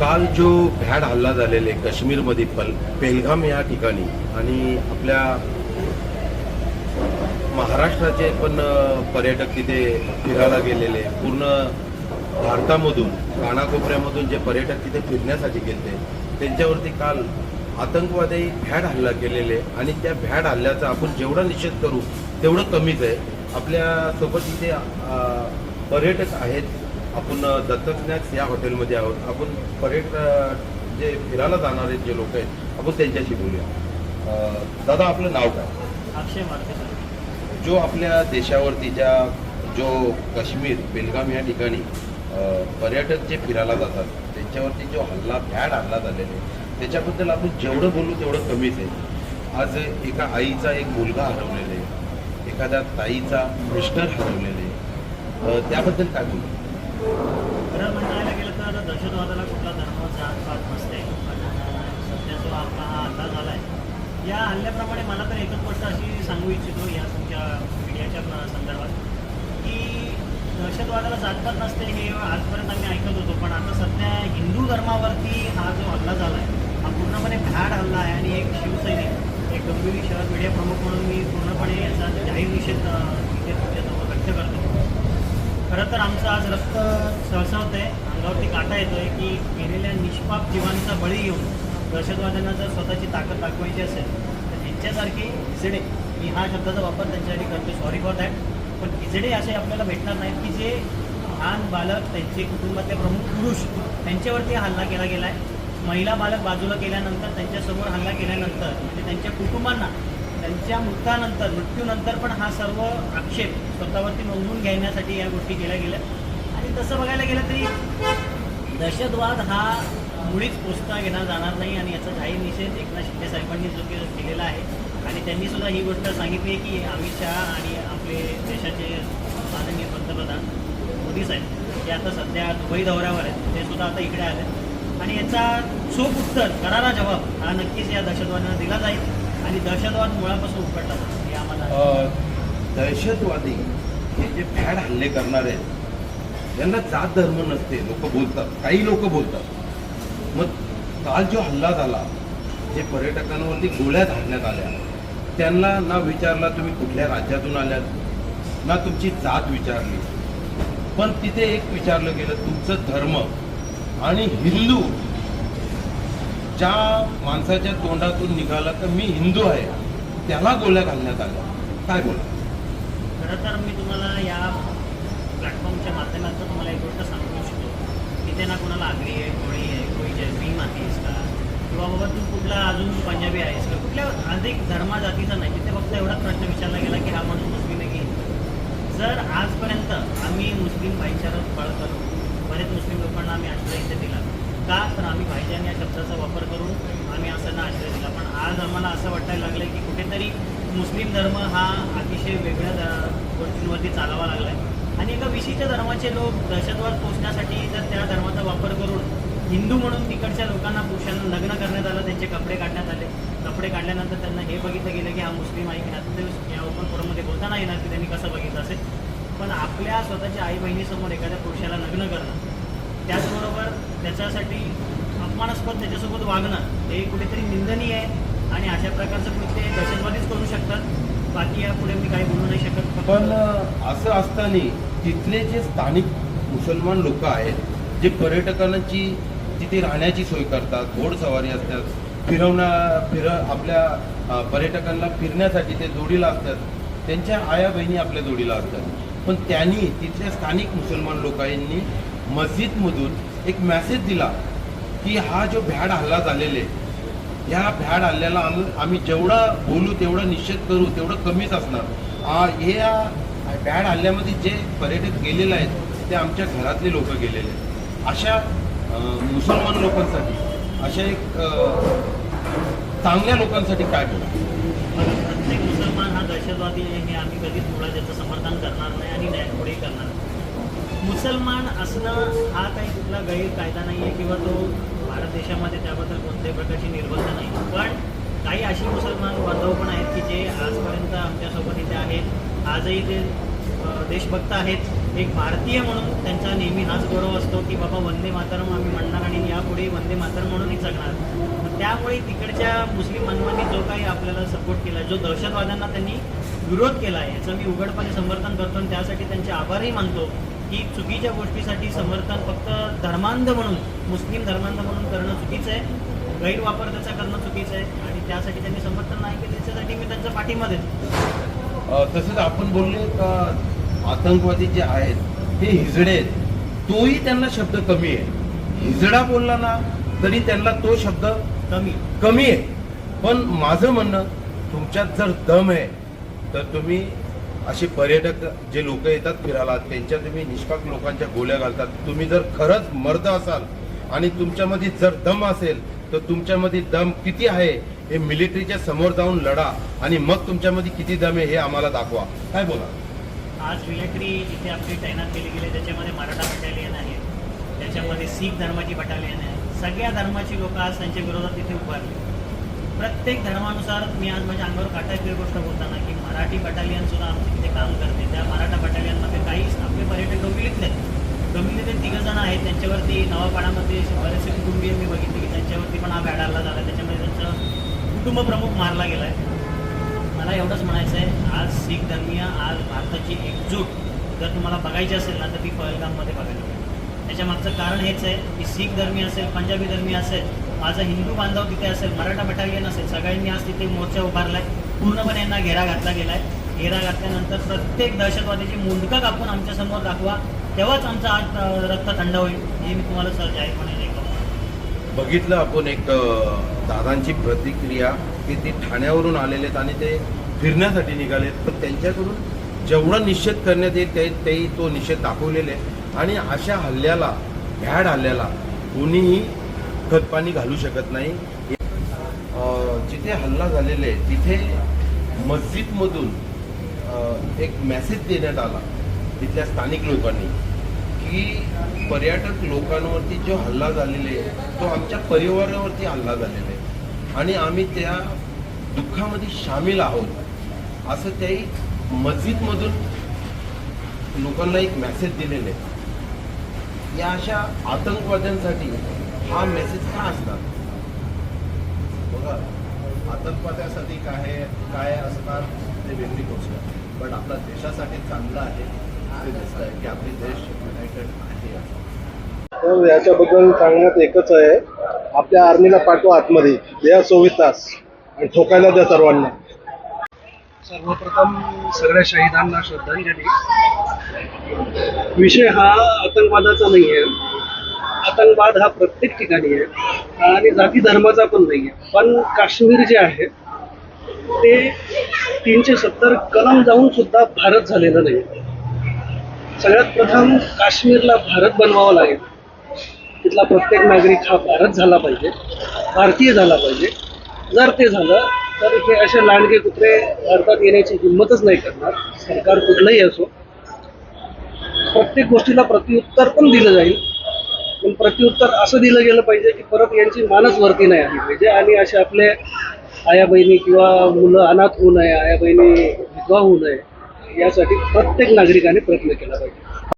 काल जो भ्याड हल्ला झालेले काश्मीरमध्ये पल पेलगाम या ठिकाणी आणि आपल्या महाराष्ट्राचे पण पर्यटक तिथे फिरायला गेलेले. पूर्ण भारतामधून कानाकोपऱ्यामधून जे पर्यटक तिथे फिरण्यासाठी गेले त्यांच्यावरती काल आतंकवादी भ्याड हल्ला केलेले आणि त्या भ्याड हल्ल्याचा आपण जेवढा निषेध करू तेवढं कमीच आहे. आपल्यासोबत तिथे इथे पर्यटक आहेत. आपण स्नॅक्स या हॉटेलमध्ये आहोत. आपण पर्यटक जे फिरायला जाणारे जे लोक आहेत आपण त्यांच्याशी बोलूया. दादा आपलं नाव काय? अक्षय मार्के सर. जो आपल्या देशावरती ज्या जो काश्मीर बेलगाम या ठिकाणी पर्यटक जे फिरायला जातात त्यांच्यावरती जो हल्ला भ्याड हल्ला झालेला आहे त्याच्याबद्दल आपण जेवढं बोलू तेवढं कमीच आहे. आज एका आईचा एक मुलगा हरवलेला आहे. एखाद्या ताईचा मिस्टर हरवलेले आहे. त्याबद्दल काय बोलू? खरं म्हणायला गेलं तर दहशतवादाला कुठला धर्म जात पात नसते. सध्या जो आपला हा हल्ला झाला आहे या हल्ल्याप्रमाणे मला तर एकच गोष्ट अशी सांगू इच्छितो या तुमच्या मीडियाच्या संदर्भात की दहशतवादाला जातपात नसते हे आजपर्यंत आम्ही ऐकत होतो. पण आता सध्या हिंदू धर्मावरती हा जो हल्ला झाला आहे हा पूर्णपणे भ्याड हल्ला आहे आणि एक शिवसैनिक एक गंभीर शहर मीडिया प्रमुख म्हणून मी पूर्णपणे याचा जाहीर निषेध इथे तुमच्यासमोर व्यक्त करतो. खरं तर आमचं आज रक्त सळसळत आहे अंगावरती काटा येतोय की गेलेल्या निष्पाप जीवांचा बळी घेऊन दहशतवाद्यांना जर स्वतःची ताकद दाखवायची असेल तर यांच्यासारखे हिजडे मी हा शब्दाचा वापर त्यांच्यासाठी करतो सॉरी फॉर दॅट पण हिजडे असे आपल्याला भेटणार नाहीत की जे लहान बालक त्यांचे कुटुंबातले प्रमुख पुरुष त्यांच्यावरती हल्ला केला गेला आहे महिला बालक बाजूला केल्यानंतर त्यांच्यासमोर हल्ला केल्यानंतर म्हणजे त्यांच्या कुटुंबांना त्यांच्या मृतानंतर मृत्यूनंतर पण हा सर्व आक्षेप स्वतःवरती नोंदवून घेण्यासाठी या गोष्टी केल्या गेल्या. आणि तसं बघायला गेलं तरी दहशतवाद हा मुळीच पोचता घेणार जाणार नाही आणि याचा जाहीर निषेध एकनाथ शिंदे साहेबांनी जो केलेला आहे. आणि त्यांनी सुद्धा ही गोष्ट सांगितली आहे की अमित शहा आणि आपले देशाचे माननीय पंतप्रधान मोदी साहेब ते आता सध्या दुबई दौऱ्यावर आहेत. ते सुद्धा आता इकडे आले. आणि याचा चोख उत्तर करारा जबाब हा नक्कीच या दहशतवाद्यांना दिला जाईल. आणि दहशतवाद मुळापासून उकडला हे आम्हाला दहशतवादी हे जे फॅड हल्ले करणारे आहेत यांना जात धर्म नसते लोक बोलतात काही लोक बोलतात. मग काल जो हल्ला झाला जे पर्यटकांवरती गोळ्या घालण्यात आल्या त्यांना ना विचारला तुम्ही कुठल्या राज्यातून आल्यात ना तुमची जात विचारली. पण तिथे एक विचारलं गेलं तुमचं धर्म आणि हिंदू ज्या माणसाच्या तोंडातून निघाला तर मी हिंदू आहे त्याला गोळ्या घालण्यात आल्या. काय बोला खरं तर मी तुम्हाला या प्लॅटफॉर्मच्या माध्यमातून तुम्हाला एक गोष्ट सांगू इच्छितो की ना कोणाला आगरी आहे कोळी आहे कोळी जैसमिन आहेस का? किंवा बाबा तू कुठला अजून पंजाबी आहेस का? कुठल्या अधिक धर्मा जातीचा नाही तिथे फक्त एवढाच प्रश्न विचारला गेला की हा माणूस मुस्लिम आहे की जर आजपर्यंत आम्ही मुस्लिम भाईचारा पाळतो बरेच मुस्लिम लोकांना आम्ही आश्रय इथे दिला. का? तर आम्ही भाईजान या शब्दाचा वापर करून आम्ही असं आश्रय दिला. पण आज आम्हाला असं वाटायला लागलं की कुठेतरी मुस्लिम धर्म हा अतिशय वेगळ्या ध- गोष्टींवरती चालावा लागला आहे आणि एका विशिष्ट धर्माचे लोक दहशतवाद पोचण्यासाठी जर त्या धर्माचा वापर करून हिंदू म्हणून तिकडच्या लोकांना पुरुषांना लग्न करण्यात आलं त्यांचे कपडे काढण्यात आले कपडे काढल्यानंतर त्यांना हे बघितलं गेलं की हा मुस्लिम आहे की नाही. या ओपन फोरममध्ये बोलता नाही येणार की त्यांनी कसं बघितलं असेल. पण आपल्या स्वतःच्या आई बहिणीसमोर एखाद्या पुरुषाला लग्न करणं त्याचबरोबर त्याच्यासाठी अपमानास्पद त्याच्यासोबत वागणं हे कुठेतरी निंदनीय आहे आणि अशा प्रकारचं कृत्य दहशतवादीच करू शकतात. बाकी यापुढे मी काही बोलू नाही शकत. पण असं असताना तिथले जे स्थानिक मुसलमान लोक आहेत जे पर्यटकांची तिथे राहण्याची सोय करतात घोडसवारी असतात फिरवण्या फिर आपल्या पर्यटकांना फिरण्यासाठी ते जोडीला असतात त्यांच्या आया बहिणी आपल्या जोडीला असतात. पण त्यांनी तिथल्या स्थानिक मुसलमान लोकांनी मस्जिदमधून एक मेसेज दिला की हा जो भ्याड हल्ला झालेले या भ्याड हल्ल्याला आम्ही जेवढा बोलू तेवढा निषेध करू तेवढं कमीच असणार. हे या भ्याड हल्ल्यामध्ये जे पर्यटक गेलेले आहेत ते आमच्या घरातले लोक गेलेले. आहेत अशा मुसलमान लोकांसाठी अशा एक चांगल्या लोकांसाठी काय बोला? प्रत्येक मुसलमान हा दहशतवादी आहे हे आम्ही कधीच मुळात याचं समर्थन करणार नाही आणि न्याय पुढे करणार नाही. मुसलमान असणं हा काही कुठला गैर कायदा नाही आहे किंवा तो भारत देशामध्ये त्याबद्दल कोणत्याही प्रकारची निर्बंध नाही. पण काही अशी मुसलमान बांधव पण आहेत की जे आजपर्यंत आमच्यासोबत इथे आहेत. आजही ते देशभक्त आहेत. एक भारतीय म्हणून त्यांचा नेहमी हाच गौरव असतो की बाबा वंदे मातरम आम्ही म्हणणार आणि यापुढे वंदे मातरम म्हणूनही जगणार. त्यामुळे तिकडच्या मुस्लिम बांधवांनी जो काही आपल्याला सपोर्ट केला जो दहशतवाद्यांना त्यांनी विरोध केला आहे याचं मी उघडपणे समर्थन करतो आणि त्यासाठी त्यांचे आभारही मानतो. की चुकीच्या गोष्टीसाठी समर्थन फक्त धर्मांध म्हणून मुस्लिम धर्मांध म्हणून करणं चुकीचं आहे. गैरवापर त्याचा करणं चुकीचं आहे. आणि त्यासाठी त्यांनी समर्थन नाही केलं त्याच्यासाठी मी त्यांचा पाठिंबा देतो तसंच आपण बोलले का आतंकवादी जे आहेत हे हिजडे आहेत. तोही त्यांना शब्द कमी आहे. हिजडा बोलला ना तरी त्यांना तो शब्द कमी. कमी आहे. पण माझं म्हणणं तुमच्यात जर दम आहे तर तुम्ही असे पर्यटक जे लोक येतात फिरायला त्यांच्या तुम्ही निष्पाक लोकांच्या गोळ्या घालतात. तुम्ही जर खरंच मर्द असाल आणि तुमच्यामध्ये जर दम असेल तर तुमच्यामध्ये दम किती आहे हे मिलिटरीच्या समोर जाऊन लढा आणि मग तुमच्यामध्ये किती दम आहे हे आम्हाला दाखवा. काय बोला? आज मिलिटरी जिथे आपली तैनात केली गेली त्याच्यामध्ये मराठा बटालियन आहे त्याच्यामध्ये सीख धर्माची बटालियन आहे. सगळ्या धर्माची लोक आज त्यांच्या विरोधात तिथे उभारली. प्रत्येक धर्मानुसार मी आज माझ्या अंगावर काटायची गोष्ट बोलताना की मराठी बटालियन सुद्धा आमचे तिथे काम करते. त्या मराठा बटालियनमध्ये काही आपले पर्यटक डोंबिवलीतले आहेत. डोंबिवलीतले तिघं जण आहेत. त्यांच्यावरती नवापाडामध्ये बरेचसे कुटुंबीय मी बघितले की त्यांच्यावरती पण हा बॅड आला झाला. त्याच्यामध्ये त्यांचं कुटुंब प्रमुख मारला गेला आहे. मला एवढंच म्हणायचं आहे. आज शीख धर्मीय आज भारताची एकजूट जर तुम्हाला बघायची असेल ना तर ती पहलगाममध्ये बघायला पाहिजे त्याच्या मागचं कारण हेच आहे की शीख धर्मी असेल पंजाबी धर्मी असेल माझा हिंदू बांधव तिथे असेल मराठा बटालियन असेल सगळ्यांनी आज तिथे मोर्चा उभारलाय. पूर्णपणे यांना घेरा घातला गेलाय. घेरा घातल्यानंतर प्रत्येक दहशतवाद्याची मुंडकं कापून आमच्यासमोर दाखवा. तेव्हाच आमचा आज रक्त थंड होईल. हे मी तुम्हाला सर जाहीरपणे बघितलं आपण एक दादांची प्रतिक्रिया की ते ठाण्यावरून आलेले आहेत आणि ते फिरण्यासाठी निघालेत पण त्यांच्याकडून जेवढा निषेध करण्यात येईल ते तेही तो निषेध दाखवलेले आहे. आणि अशा हल्ल्याला भ्याड हल्ल्याला कोणीही खतपाणी घालू शकत नाही. जिथे हल्ला झालेले आहे तिथे मस्जिदमधून एक मेसेज देण्यात आला तिथल्या स्थानिक लोकांनी की पर्यटक लोकांवरती जो हल्ला झालेला आहे तो आमच्या परिवारावरती हल्ला झालेला आहे. आणि आम्ही त्या दुःखामध्ये सामील आहोत असं त्याही मस्जिदमधून लोकांना एक मेसेज दिलेले आहे. या अशा आतंकवाद्यांसाठी हा मेसेज का असतात बघा आतंकवाद्यासाठी काय काय असणार ते वेगळी गोष्ट. पण आपल्या देशासाठी चांगलं आहे ते दिसत आहे की आपली देश युनायटेड आहे. तर याच्याबद्दल सांगण्यात एकच आहे. आपल्या आर्मीला पाठवा आतमध्ये. द्या चोवीस तास. आणि ठोकायला द्या सर्वांना. सर्वप्रथम सगळ्या शहीदांना श्रद्धांजली. विषय हा आतंकवादाचा नाही आहे आतंकवाद हा प्रत्येक ठिकाणी आहे. आणि जाती धर्माचा पण नाही आहे. पण काश्मीर जे आहे ते तीनशे सत्तर कलम जाऊन सुद्धा भारत झालेलं नाही. सगळ्यात प्रथम काश्मीरला भारत बनवावं लागेल. तिथला प्रत्येक नागरिक हा भारत झाला पाहिजे. भारतीय झाला पाहिजे. जर ते झालं तर हे असे लांडगे कुत्रे भारतात येण्याची हिंमतच नाही करणार. सरकार कुठलंही असो. प्रत्येक गोष्टीला प्रत्युत्तर पण दिलं जाईल. पण प्रत्युत्तर असं दिलं गेलं पाहिजे की परत यांची मानच वरती नाही आली पाहिजे. आणि असे आपले आया बहिणी किंवा मुलं अनाथ होऊ नये आया बहिणी विधवा होऊ नये यासाठी प्रत्येक नागरिकाने प्रयत्न केला पाहिजे.